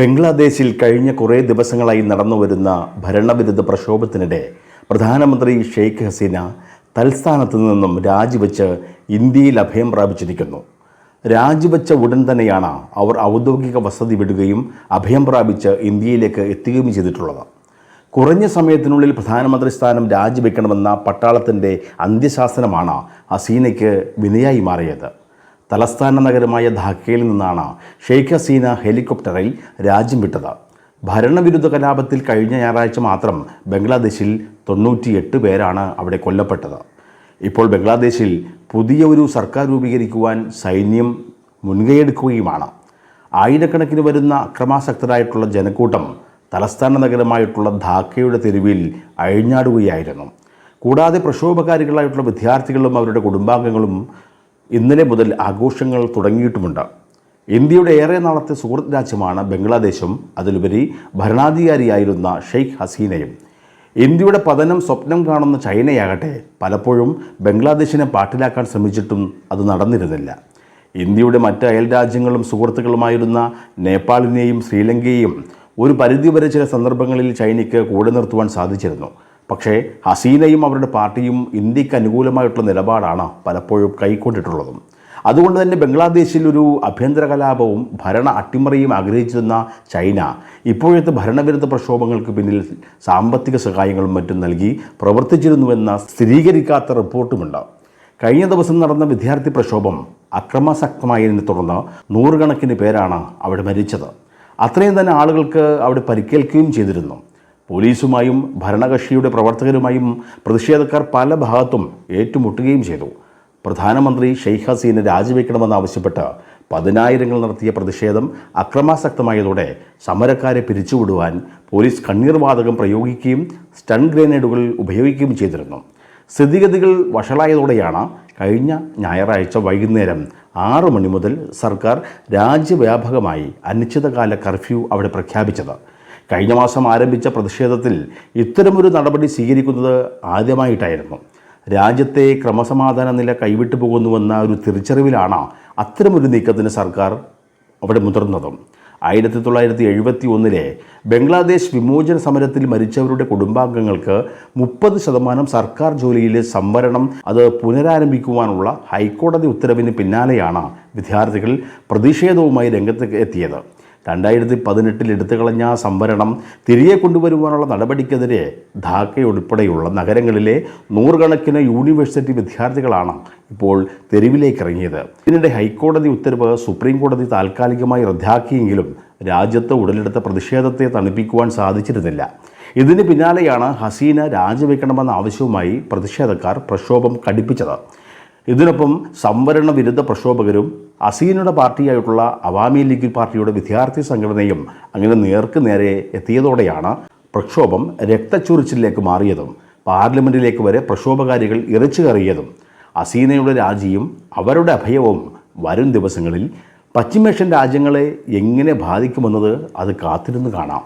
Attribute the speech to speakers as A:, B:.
A: ബംഗ്ലാദേശിൽ കഴിഞ്ഞ കുറേ ദിവസങ്ങളായി നടന്നുവരുന്ന ഭരണവിരുദ്ധ പ്രക്ഷോഭത്തിനിടെ പ്രധാനമന്ത്രി ഷെയ്ഖ് ഹസീന തൽസ്ഥാനത്ത് നിന്നും രാജിവെച്ച് ഇന്ത്യയിൽ അഭയം പ്രാപിച്ചിരിക്കുന്നു. രാജിവെച്ച ഉടൻ തന്നെയാണ് അവർ ഔദ്യോഗിക വസതി വിടുകയും അഭയം പ്രാപിച്ച് ഇന്ത്യയിലേക്ക് എത്തുകയും ചെയ്തിട്ടുള്ളത്. കുറഞ്ഞ സമയത്തിനുള്ളിൽ പ്രധാനമന്ത്രി സ്ഥാനം രാജിവെക്കണമെന്ന പട്ടാളത്തിന്റെ അന്ത്യശാസനമാണ് ഹസീനയ്ക്ക് വിനയായി മാറിയത്. തലസ്ഥാന നഗരമായ ധാക്കയിൽ നിന്നാണ് ഷെയ്ഖ് ഹസീന ഹെലികോപ്റ്ററിൽ രാജ്യം വിട്ടത്. ഭരണവിരുദ്ധ കലാപത്തിൽ കഴിഞ്ഞ ഞായറാഴ്ച മാത്രം ബംഗ്ലാദേശിൽ തൊണ്ണൂറ്റിയെട്ട് പേരാണ് അവിടെ കൊല്ലപ്പെട്ടത്. ഇപ്പോൾ ബംഗ്ലാദേശിൽ പുതിയ ഒരു സർക്കാർ രൂപീകരിക്കുവാൻ സൈന്യം മുൻകൈയെടുക്കുകയുമാണ്. ആയിരക്കണക്കിന് വരുന്ന അക്രമാസക്തരായിട്ടുള്ള ജനക്കൂട്ടം തലസ്ഥാന നഗരമായിട്ടുള്ള ധാക്കയുടെ തെരുവിൽ അഴിഞ്ഞാടുകയായിരുന്നു. കൂടാതെ പ്രക്ഷോഭകാരികളായിട്ടുള്ള വിദ്യാർത്ഥികളും അവരുടെ കുടുംബാംഗങ്ങളും ഇന്നലെ മുതൽ ആഘോഷങ്ങൾ തുടങ്ങിയിട്ടുമുണ്ട്. ഇന്ത്യയുടെ ഏറെ നാളത്തെ സുഹൃത്ത് രാജ്യമാണ് ബംഗ്ലാദേശും. അതിലുപരി ഭരണാധികാരിയായിരുന്ന ഷെയ്ഖ് ഹസീനയും. ഇന്ത്യയുടെ പതനം സ്വപ്നം കാണുന്ന ചൈനയാകട്ടെ പലപ്പോഴും ബംഗ്ലാദേശിനെ പാട്ടിലാക്കാൻ ശ്രമിച്ചിട്ടും അത് നടന്നിരുന്നില്ല. ഇന്ത്യയുടെ മറ്റ് അയൽ രാജ്യങ്ങളും സുഹൃത്തുക്കളുമായിരുന്ന നേപ്പാളിനെയും ശ്രീലങ്കയെയും ഒരു പരിധിവരെ ചില സന്ദർഭങ്ങളിൽ ചൈനയ്ക്ക് കൂടെ നിർത്തുവാൻ സാധിച്ചിരുന്നു. പക്ഷേ ഹസീനയും അവരുടെ പാർട്ടിയും ഇന്ത്യയ്ക്ക് അനുകൂലമായിട്ടുള്ള നിലപാടാണ് പലപ്പോഴും കൈക്കൊണ്ടിട്ടുള്ളതും. അതുകൊണ്ട് തന്നെ ബംഗ്ലാദേശിൽ ഒരു ആഭ്യന്തര കലാപവും ഭരണ അട്ടിമറിയും ആഗ്രഹിച്ചിരുന്ന ചൈന ഇപ്പോഴത്തെ ഭരണവിരുദ്ധ പ്രക്ഷോഭങ്ങൾക്ക് പിന്നിൽ സാമ്പത്തിക സഹായങ്ങളും മറ്റും നൽകി പ്രവർത്തിച്ചിരുന്നുവെന്ന സ്ഥിരീകരിക്കാത്ത റിപ്പോർട്ടുമുണ്ട്. കഴിഞ്ഞ ദിവസം നടന്ന വിദ്യാർത്ഥി പ്രക്ഷോഭം അക്രമാസക്തമായതിനെ തുടർന്ന് നൂറുകണക്കിന് പേരാണ് അവിടെ മരിച്ചത്. അത്രയും തന്നെ ആളുകൾക്ക് അവിടെ പരിക്കേൽക്കുകയും ചെയ്തിരുന്നു. പോലീസുമായും ഭരണകക്ഷിയുടെ പ്രവർത്തകരുമായും പ്രതിഷേധക്കാർ പല ഭാഗത്തും ഏറ്റുമുട്ടുകയും ചെയ്തു. പ്രധാനമന്ത്രി ഷെയ്ഖ് ഹസീന രാജിവെക്കണമെന്നാവശ്യപ്പെട്ട് പതിനായിരങ്ങൾ നടത്തിയ പ്രതിഷേധം അക്രമാസക്തമായതോടെ സമരക്കാരെ പിരിച്ചുവിടുവാൻ പോലീസ് കണ്ണീർവാതകം പ്രയോഗിക്കുകയും സ്റ്റൺ ഗ്രനേഡുകൾ ഉപയോഗിക്കുകയും ചെയ്തിരുന്നു. സ്ഥിതിഗതികൾ വഷളായതോടെയാണ് കഴിഞ്ഞ ഞായറാഴ്ച വൈകുന്നേരം ആറു മണി മുതൽ സർക്കാർ രാജ്യവ്യാപകമായി അനിശ്ചിതകാല കർഫ്യൂ അവിടെ പ്രഖ്യാപിച്ചത്. കഴിഞ്ഞ മാസം ആരംഭിച്ച പ്രതിഷേധത്തിൽ ഇത്തരമൊരു നടപടി സ്വീകരിക്കുന്നത് ആദ്യമായിട്ടായിരുന്നു. രാജ്യത്തെ ക്രമസമാധാന നില കൈവിട്ടു പോകുന്നുവെന്ന ഒരു തിരിച്ചറിവിലാണ് അത്തരമൊരു നീക്കത്തിന് സർക്കാർ അവിടെ മുതിർന്നതും. ആയിരത്തി തൊള്ളായിരത്തി എഴുപത്തി ഒന്നിലെ ബംഗ്ലാദേശ് വിമോചന സമരത്തിൽ മരിച്ചവരുടെ കുടുംബാംഗങ്ങൾക്ക് മുപ്പത് ശതമാനം സർക്കാർ ജോലിയിലെ സംവരണം അത് പുനരാരംഭിക്കുവാനുള്ള ഹൈക്കോടതി ഉത്തരവിന് പിന്നാലെയാണ് വിദ്യാർത്ഥികൾ പ്രതിഷേധവുമായി രംഗത്ത് എത്തിയത്. രണ്ടായിരത്തി പതിനെട്ടിൽ എടുത്തു കളഞ്ഞ സംവരണം തിരികെ കൊണ്ടുവരുവാനുള്ള നടപടിക്കെതിരെ ധാക്കയുൾപ്പെടെയുള്ള നഗരങ്ങളിലെ നൂറുകണക്കിന് യൂണിവേഴ്സിറ്റി വിദ്യാർത്ഥികളാണ് ഇപ്പോൾ തെരുവിലേക്ക് ഇറങ്ങിയത്. ഇതിനിടെ ഹൈക്കോടതി ഉത്തരവ് സുപ്രീം കോടതി താൽക്കാലികമായി റദ്ദാക്കിയെങ്കിലും രാജ്യത്ത് ഉടലെടുത്ത പ്രതിഷേധത്തെ തണുപ്പിക്കുവാൻ സാധിച്ചിരുന്നില്ല. ഇതിന് പിന്നാലെയാണ് ഹസീന രാജിവെക്കണമെന്ന ആവശ്യവുമായി പ്രതിഷേധക്കാർ പ്രക്ഷോഭം കടുപ്പിച്ചത്. ഇതിനൊപ്പം സംവരണ വിരുദ്ധ പ്രക്ഷോഭകരും അസീനയുടെ പാർട്ടിയായിട്ടുള്ള അവാമി ലീഗ് പാർട്ടിയുടെ വിദ്യാർത്ഥി സംഘടനയും അങ്ങനെ നേർക്ക് നേരെ എത്തിയതോടെയാണ് പ്രക്ഷോഭം രക്തച്ചൊരിച്ചിലേക്ക് മാറിയതും പാർലമെന്റിലേക്ക് വരെ പ്രക്ഷോഭകാരികൾ ഇറച്ചു കയറിയതും. അസീനയുടെ രാജിയും അവരുടെ അഭയവും വരും ദിവസങ്ങളിൽ പശ്ചിമേഷ്യൻ രാജ്യങ്ങളെ എങ്ങനെ ബാധിക്കുമെന്നത് അത് കാത്തിരുന്ന് കാണാം.